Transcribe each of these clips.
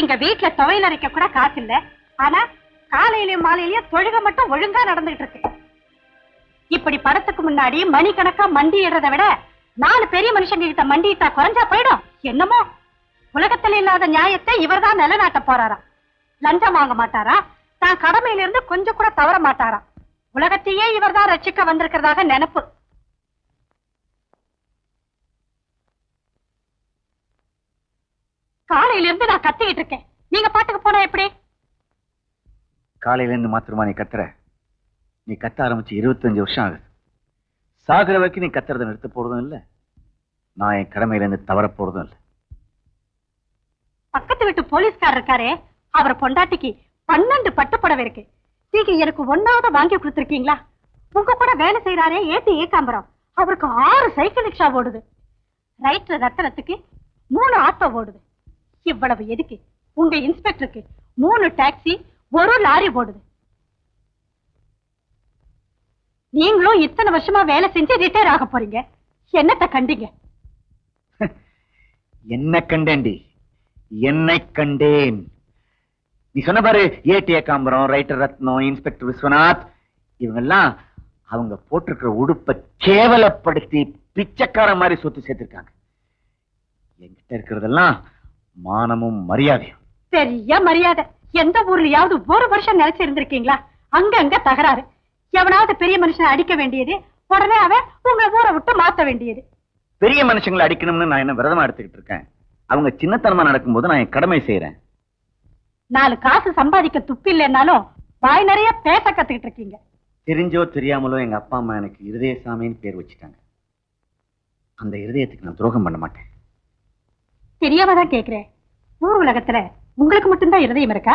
இங்க வீட்டுல துவையல் அரைக்க கூட காசு இல்ல ஆனா காலையிலயும் மாலையிலயும் தொழுக மட்டும் ஒழுங்கா நடந்துகிட்டு இருக்கு. இப்படி படத்துக்கு முன்னாடி மணிக்கணக்கா மண்டியிடுறதை விட நாலு பெரிய மனுஷங்க கிட்ட மண்டிட்டா குறைஞ்சா போயிடும். என்னமோ? உலகத்துல இல்லாத நியாயத்தை இவர் தான் நிலநாட்ட போறாராம். லஞ்சம் வாங்க மாட்டாரா? தான் கடமையில இருந்து கொஞ்சம் கூட தவற மாட்டாராம். உலகத்தையே இவர் தான் ரட்சிக்க வந்திருக்கிறதாக நினைப்பு. காலையில இருந்து நான் கத்திக்கிட்டு இருக்கேன். நீங்க பாட்டுக்கு போனா எப்படி? காலையில இருந்து மாத்திரமா நீ கத்துற? நீ கத்த ஆரம்பிச்சு இருபத்தஞ்சு வருஷம் ஆகுது. சாகுற வரைக்கும் நீ கத்துறதை நிறுத்த போறதும் இல்ல. நான் என் கடமையில இருந்து தவற போறதும் இல்ல. பக்கத்து வீட்டு போலீஸ்கார் இருக்காரே அவர் பொண்டாட்டிக்கு பன்னெண்டு பட்டு புடவை இருக்கு. நீங்க எனக்கு ஒன்னாவது வாங்கி கொடுத்துருக்கீங்களா? உங்க கூட வேலை செய்யறாரே ஏத்தி ஏகாம்பரம். அவருக்கு ஆறு சைக்கிள் ரிக்ஷா ஓடுது. ரைட்ல ரத்தனத்துக்கு மூணு ஆட்டோ ஓடுது. இவ்வளவு எதுக்கு? உங்க இன்ஸ்பெக்டருக்கு மூணு டாக்ஸி ஒரு லாரி ஓடுது. நீங்களும் இத்தனை வருஷமா வேலை செஞ்சு ரிட்டையர் ஆக போறீங்க. என்னத்த கண்டீங்க? என்ன கண்டேன்டி? என்னை கண்டேன். நீ சொன்ன பாரு ஏடி காம்பரம் ரைட்டர் ரத்னம் இன்ஸ்பெக்டர் விஸ்வநாத் இவங்கெல்லாம் அவங்க போட்டிருக்கிற உடுப்பை கேவலப்படுத்தி பிச்சைக்கார மாதிரி சொத்து சேர்த்திருக்காங்க. என்கிட்ட இருக்கிறதெல்லாம் மானமும் மரியாதையும். பெரிய மரியாதை. எந்த ஊர்லயாவது ஒரு வருஷம் நிலைச்சு இருந்திருக்கீங்களா அங்கங்க தகராறு. எவனாவது பெரிய மனுஷனை அடிக்க வேண்டியது உடனே அவன் உங்க ஊரை விட்டு மாத்த வேண்டியது. பெரிய மனுஷங்களை அடிக்கணும்னு நான் என்ன விரதமா எடுத்துக்கிட்டு இருக்கேன்? அவங்க சின்னத்தனமா நடக்கும்போது நான் என் கடமை செய்யறேன் நாலு காசு சம்பாதிக்க துப்பு இல்லைன்னாலும் வாய் நிறைய பேச கத்துக்கிட்டு இருக்கீங்க. தெரிஞ்சோ தெரியாமலோ எங்க அப்பா அம்மா எனக்கு இருதயசாமின்னு பேர் வச்சுட்டாங்க. அந்த இருதயத்துக்கு நான் துரோகம் பண்ண மாட்டேன். தெரியாம தான் கேக்குறேன். ஊர் உலகத்துல உங்களுக்கு மட்டும்தான் இருதயம் இருக்கா?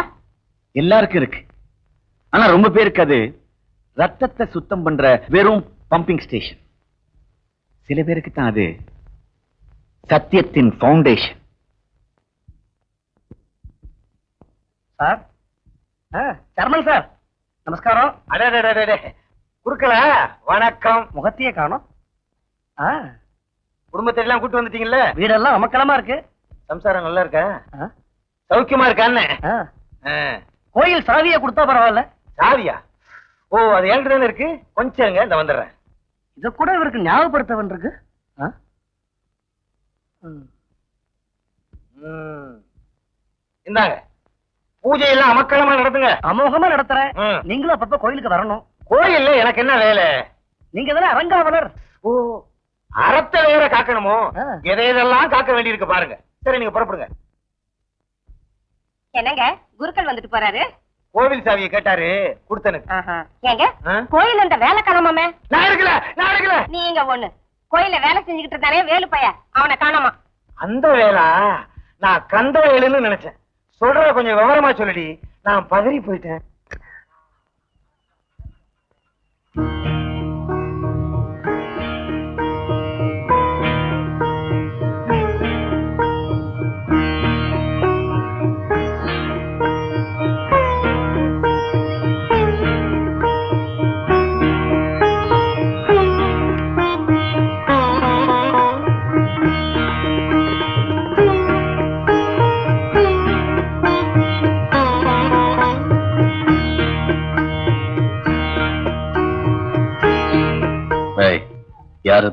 எல்லாருக்கும் இருக்கு. ஆனா ரொம்ப பேருக்கு அது ரத்தத்தை சுத்தம் பண்ற வெறும் பம்பிங் ஸ்டேஷன் சில பேருக்கு தான் அது சத்தியத்தின் ஃபவுண்டேஷன் சார்? Sermon sir. நமஸ்காரம். அடடடடடே குறுக்களா வணக்கம். முகத்தையே காணோம். ஆ, குடும்பத்தை எல்லாம் கூட்டு வந்துட்டீங்கல்ல? வீடெல்லாம் அமக்கலமா இருக்கு. சம்சாரம் நல்லா இருக்கா? சௌக்கியமா இருக்கான்னு. கோயில் சாவியை கொடுத்தா பரவாயில்ல. சாவியா? ஓ அது ஏழ்ற தானே இருக்கு. கொஞ்சம் இருங்க இந்த வந்துடுறேன். இத கூட இவருக்கு ஞாபகப்படுத்த வேண்டியிருக்கு ஆ? ம். ம். இந்தாங்க. பூஜை எல்லாம் அமக்களமா நடத்துங்க. அமோகமா நடத்துறேன். நீங்களும் அப்பப்ப கோயிலுக்கு வரணும். கோயில்ல எனக்கு என்ன வேலை? நீங்க தானே அரங்காவலர். ஓ அறத்தை வேற காக்கணுமோ. எதை எதெல்லாம் காக்க வேண்டியிருக்கு பாருங்க. சரி நீங்க புறப்படுங்க. என்னங்க? குருக்கள் வந்துட்டு போறாரு? கோவில் சாவியை கேட்டாரு கொடுத்தனுக்கு. ஏங்க? கோயில் அந்த வேலை கிளம்பமே நான் இருக்கல நான் இருக்கல. நீங்க ஒண்ணு. கோயில்ல வேலை செஞ்சுக்கிட்டு இருந்தானே வேலு பைய. அவனை காணாமா? அந்த வேளா நான் கந்த வேலுன்னு நினைச்சேன். சொல்றத கொஞ்சம் விவரமா சொல்லுடி. நான் பதறி போயிட்டேன்.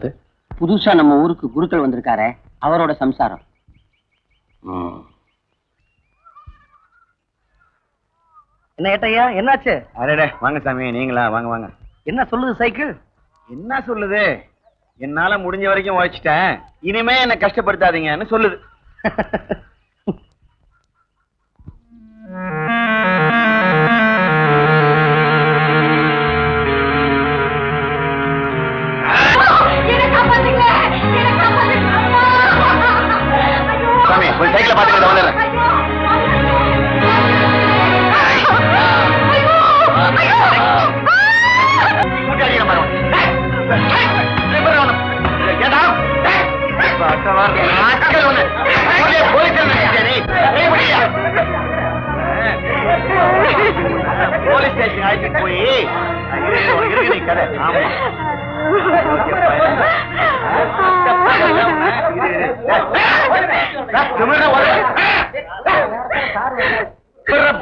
அது புதுசா நம்ம ஊருக்கு குருக்கள் வந்திருக்காரே அவரோட சம்சாரம். என்ன ஏட்டையா என்னாச்சு? அடடே வாங்க சாமி நீங்களா வாங்க வாங்க. என்ன சொல்லுது சைக்கிள்? என்ன சொல்லுது? என்னால முடிஞ்ச வரைக்கும் உழைச்சிட்டேன். இனிமே என்ன கஷ்டப்படுத்தாதீங்கன்னு சொல்லுது. பட்டவா சைக்கிள நாட்கள் வந்துடுறேன் போலீஸ் ஸ்டேஷன் அழைச்சிட்டு போய். இருக்கு நீ கதை ஆமா.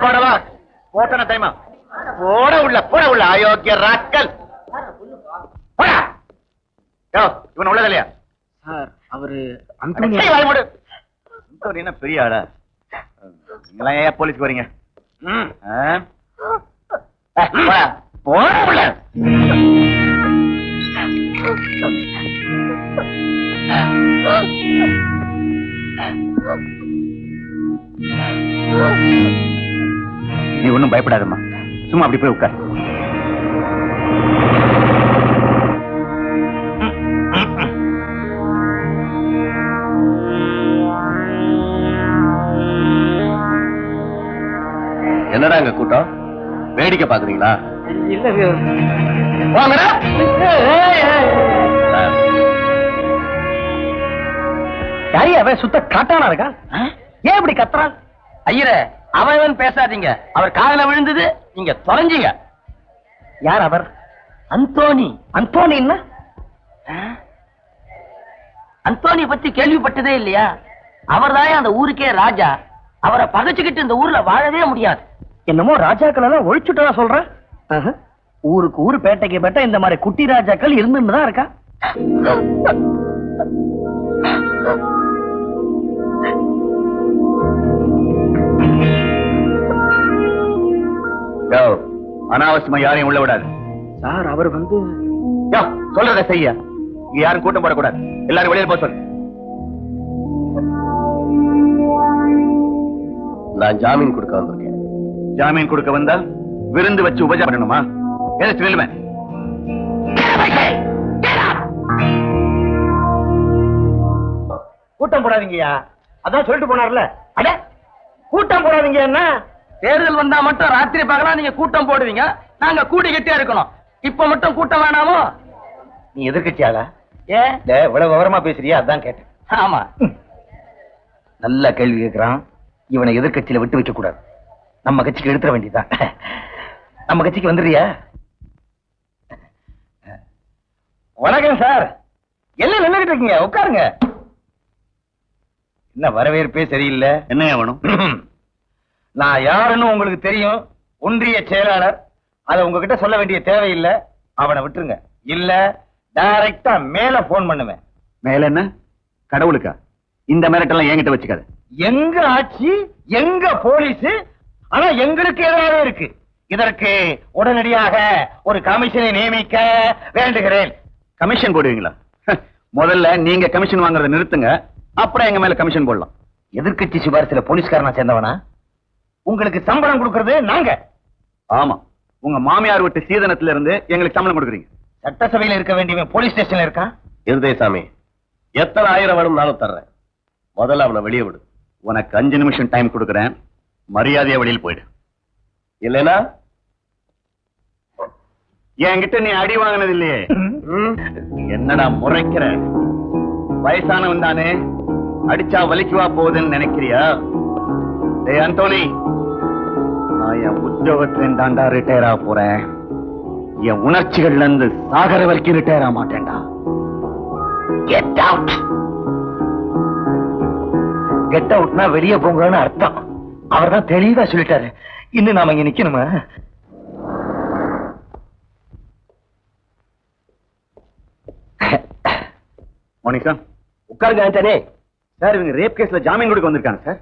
போடவா போட்டன டைமா போட உள்ள போட உள்ள. அயோக்கிய ராக்கல். இவன் உள்ளது இல்லையா? சார் அவரு என்ன பெரிய ஆளா? நீங்களாம் ஏன் போலீஸ்க்கு வரீங்க. போடா உள்ள. நீ ஒண்ணும் பயப்படாதம்மா. சும்மா அப்படி போய் உட்கார். என்னடா அங்க கூட்டம்? வேடிக்கை பாக்குறீங்களா இல்ல யாரி அவன் சுத்த காட்டானா இருக்கா? ஏன் இப்படி கத்துறான்? ஐயரே அவன் பேசாதீங்க. அவர் காதுல விழுந்தது நீங்க தொலைஞ்சீங்க. யார் அவர்? அந்தோனி அந்தோனின்னா அந்தோனிய பத்தி கேள்விப்பட்டதே இல்லையா? அவர்தான் அந்த ஊருக்கே ராஜா? அவரை பகைச்சுக்கிட்டு இந்த ஊர்ல வாழவே முடியாது. என்னமோ ராஜாக்கள் எல்லாம் ஒழிச்சுட்டதா சொல்றேன். ஊருக்கு ஊரு பேட்டைக்கு பேட்டை இந்த மாதிரி குட்டி ராஜாக்கள் இருந்துன்னு தான் இருக்கா? யோ அனாவசியமா யாரையும் உள்ள விடாது. சார் அவர் வந்து யோ சொல்றத செய்ய. இங்க யாரும் கூட்டம் போடக்கூடாது. எல்லாரும் வெளியில போக சொல்லு. நான் ஜாமீன் கொடுக்க வந்திருக்கேன். ஜாமீன் கொடுக்க வந்தா? விருந்து வச்சு உபஜா பண்ணணுமா? எதிர்த்து நில்லுவேன் கூட்டம் போடாதீங்கய்யா. அதான் சொல்லிட்டு போனார்ல. அட கூட்டம் போடாதீங்க என்ன? தேர்தல் வந்தா மட்டும் ராத்திரி பகலா நீங்க கூட்டம் போடுவீங்க. நாங்க கூடி கட்டியா இருக்கணும். இப்ப மட்டும் கூட்டம் வேணாமோ? நீ எதிர்கட்சியாளா இல்ல இவ்வளவு விவரமா பேசுறியா? அதான் கேட்டேன். ஆமா. நல்ல கேள்வி கேட்கிறான் இவனை எதிர்கட்சியில விட்டு வைக்க கூடாது நம்ம கட்சிக்கு எடுத்துட வேண்டியதுதான். நம்ம கட்சிக்கு வந்துடுறியா? வணக்கம் சார். என்ன நின்னுகிட்டு இருக்கீங்க? உட்காருங்க. என்ன வரவேற்பே சரியில்லை? என்ன வேணும்? நான் யாருன்னு உங்களுக்கு தெரியும். ஒன்றிய செயலாளர். அதை உங்ககிட்ட சொல்ல வேண்டிய தேவையில்லை. அவனை விட்டுருங்க. இல்ல டைரக்டா மேல போன் பண்ணுவேன். மேல என்ன? கடவுளுக்கா? இந்த மிரட்டெல்லாம் என்கிட்ட வச்சுக்காத. எங்க ஆட்சி? எங்க போலீஸ்? ஆனா எங்களுக்கு எதிராக இருக்கு. இதற்கு உடனடியாக ஒரு கமிஷனை நியமிக்க வேண்டுகிறேன். கமிஷன் போடுவீங்களா? முதல்ல நீங்க கமிஷன் வாங்குறத நிறுத்துங்க அப்புறம் எங்க மேல கமிஷன் போடலாம். எதிர்க்கட்சி சிபாரிசுல போலீஸ்காரனா சேர்ந்தவனா? உங்களுக்கு சம்பளம் கொடுக்கறது நாங்க. ஆமா. உங்க மாமியார் விட்டு சீதனத்துல இருந்து எங்களுக்கு சம்பளம் கொடுக்குறீங்க. சட்டசபையில இருக்க வேண்டியவன் போலீஸ் ஸ்டேஷன்ல இருக்கான் இருதயசாமி எத்தனை ஆயிரம் வேணும்னாலும் தர்றேன். முதல்ல அவனை வெளியே விடு. உனக்கு அஞ்சு நிமிஷம் டைம் கொடுக்குறேன். மரியாதையா வெளியில் போயிடு. இல்லைன்னா? என்கிட்ட நீ அடி வாங்கினது இல்லையே என்னடா முறைக்கிற? வயசானவன் தானே. அடிச்சா வலிக்குவா போகுதுன்னு நினைக்கிறியா? டேய் அந்தோனி நான் என் உத்தியோகத்துல தாண்டா ரிட்டையர் ஆக போறேன். என் உணர்ச்சிகள்ல இருந்து சாகர வரைக்கும் ரிட்டையர் ஆக மாட்டேன்டா. கெட் அவுட் கெட் அவுட்னா வெளியே போங்கன்னு அர்த்தம். அவர் தான் தெளிவா சொல்லிட்டாரு. இன்னும் நாம இங்க நிக்கணுமா? மோனிகா உட்காருங்க ஆண்டனி சார் இவங்க ரேப் கேஸ்ல ஜாமீன் கொடுக்க வந்திருக்காங்க சார்.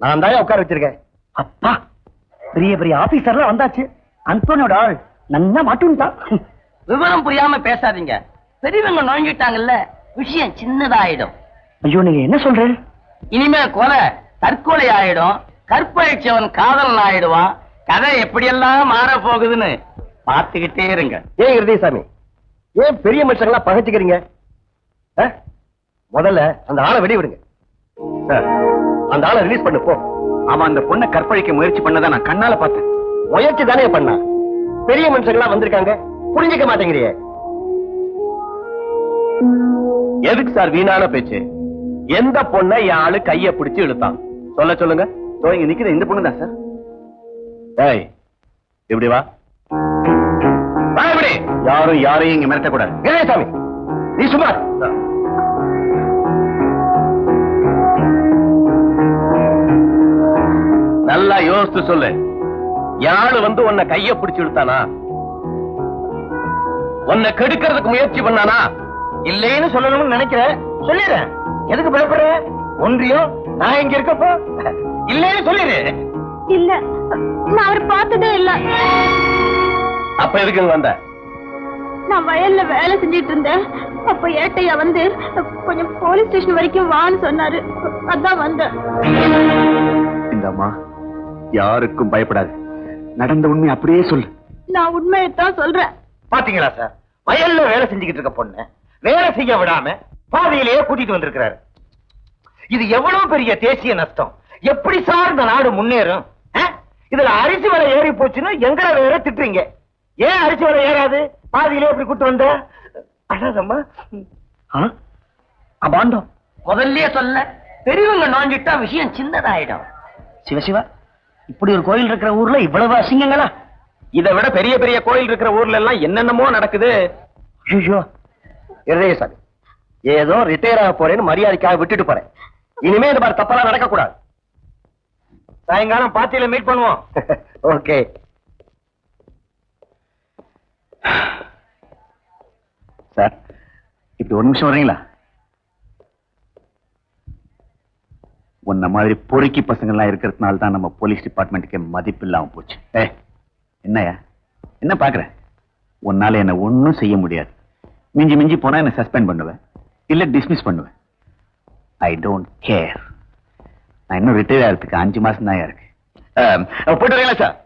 நான் தான் உட்கார வச்சிருக்கேன். அப்பா பெரிய பெரிய ஆபீசர்லாம் வந்தாச்சு. அந்தோனியோட ஆள் நல்லா மாட்டுன்ட்டான் விவரம் புரியாம பேசாதீங்க. பெரியவங்க நுழைஞ்சிட்டாங்கல்ல விஷயம் சின்னதாயிடும். ஐயோ நீங்க என்ன சொல்றேன் இனிமே கொலை தற்கொலை ஆயிடும் கற்பழிச்சவன் காதலன் ஆயிடுவான். கதை எப்படியெல்லாம் மாற போகுதுன்னு பார்த்துக்கிட்டே இருங்க. ஏன் இருதயசாமி ஏன் பெரிய மனுஷங்களா பகைச்சுக்கிறீங்க? முதல்ல அந்த ஆளை வெளிய விடுங்க சார் அந்த ஆளை ரிலீஸ் பண்ணு போ. அவன் அந்த பொண்ணை கற்பழிக்க முயற்சி பண்ணதை நான் கண்ணால பார்த்தேன். முயற்சி தானே பண்ணா? பெரிய மனுஷங்களா வந்திருக்காங்க. புரிஞ்சுக்க மாட்டேங்கிறியே. எதுக்கு சார் வீணான பேச்சு? எந்த பொண்ணை என் ஆளு கைய பிடிச்சு இழுத்தான்? சொல்ல சொல்லுங்க. இதோ இங்க நிக்கிற இந்த பொண்ணு தான் சார் ஏய் இப்படி வா. வா இப்படி. யாரும் யாரையும் இங்க மிரட்டக்கூடாது இளையசாமி நீ சும்மா நல்லா யோசிச்சு சொல்லு. யாரு வந்து உன்னை கைய பிடிச்சு விடுத்தானா உன்னை கெடுக்கிறதுக்கு முயற்சி பண்ணானா? இல்லைன்னு சொல்லணும்னு நினைக்கிறேன் சொல்லிடுறேன். எதுக்கு பயப்படுற? ஒன்றியம் நான் இங்க இருக்கப்போ. இல்லைன்னு சொல்லிடு. இல்ல நான் அவர் பார்த்ததே இல்ல. அப்ப எதுக்கு வந்த? நான் வயல்ல வேலை செஞ்சிட்டு இருந்தேன். அப்ப ஏட்டையா வந்து கொஞ்சம் போலீஸ் ஸ்டேஷன் வரைக்கும் வான்னு சொன்னாரு. அதான் வந்தேன். இந்த அம்மா யாருக்கும் பயப்படாது. நடந்த உண்மை அப்படியே சொல்லு. நான் உண்மையைத்தான் சொல்றேன். பாத்தீங்களா சார்? வயல்ல வேலை செஞ்சுக்கிட்டு இருக்க பொண்ணு வேலை செய்ய விடாம பாதியிலேயே கூட்டிட்டு வந்திருக்கிறாரு. இது எவ்வளவு பெரிய தேசிய நஷ்டம்? எப்படி சார் இந்த நாடு முன்னேறும்? இதுல அரிசி விலை ஏறி போச்சுன்னா எங்களை வேற திட்டுறீங்க. ஏன் அரிசி விலை ஏறாது? பாதியிலே எப்படி கூட்டு வந்த? அழகம்மா அபாண்டம். முதல்லயே சொல்ல பெரியவங்க நோஞ்சிட்டா விஷயம் சின்னதாயிடும். சிவசிவா இப்படி ஒரு கோயில் இருக்கிற ஊர்ல இவ்வளவு அசிங்கங்களா? இதை விட பெரிய பெரிய கோயில் இருக்கிற ஊர்ல எல்லாம் என்னென்னமோ நடக்குது. ஐயோ. சாமி ஏதோ ரிட்டையர் ஆக போறேன்னு மரியாதைக்காக விட்டுட்டு போறேன். இனிமே இந்த மாதிரி தப்பெல்லாம் நடக்க கூடாது சாயங்காலம் பாத்தியில மீட் பண்ணுவோம். ஓகே சார் இப்படி ஒரு நிமிஷம் வரீங்களா உன்ன மாதிரி பொறுக்கி பசங்கள்லாம் இருக்கிறதுனால தான் நம்ம போலீஸ் டிபார்ட்மெண்ட்டுக்கு மதிப்பு இல்லாமல் போச்சு. ஏ என்னையா என்ன பார்க்குற? உன்னால் என்னை ஒன்றும் செய்ய முடியாது. மிஞ்சி மிஞ்சி போனால் என்னை சஸ்பெண்ட் பண்ணுவேன் இல்லை டிஸ்மிஸ் பண்ணுவேன் ஐ டோன்ட் கேர் நான் இன்னும் ரிட்டையர் ஆகிறதுக்கு அஞ்சு மாசம் தான் இருக்கு போயிட்டு வரீங்களா சார்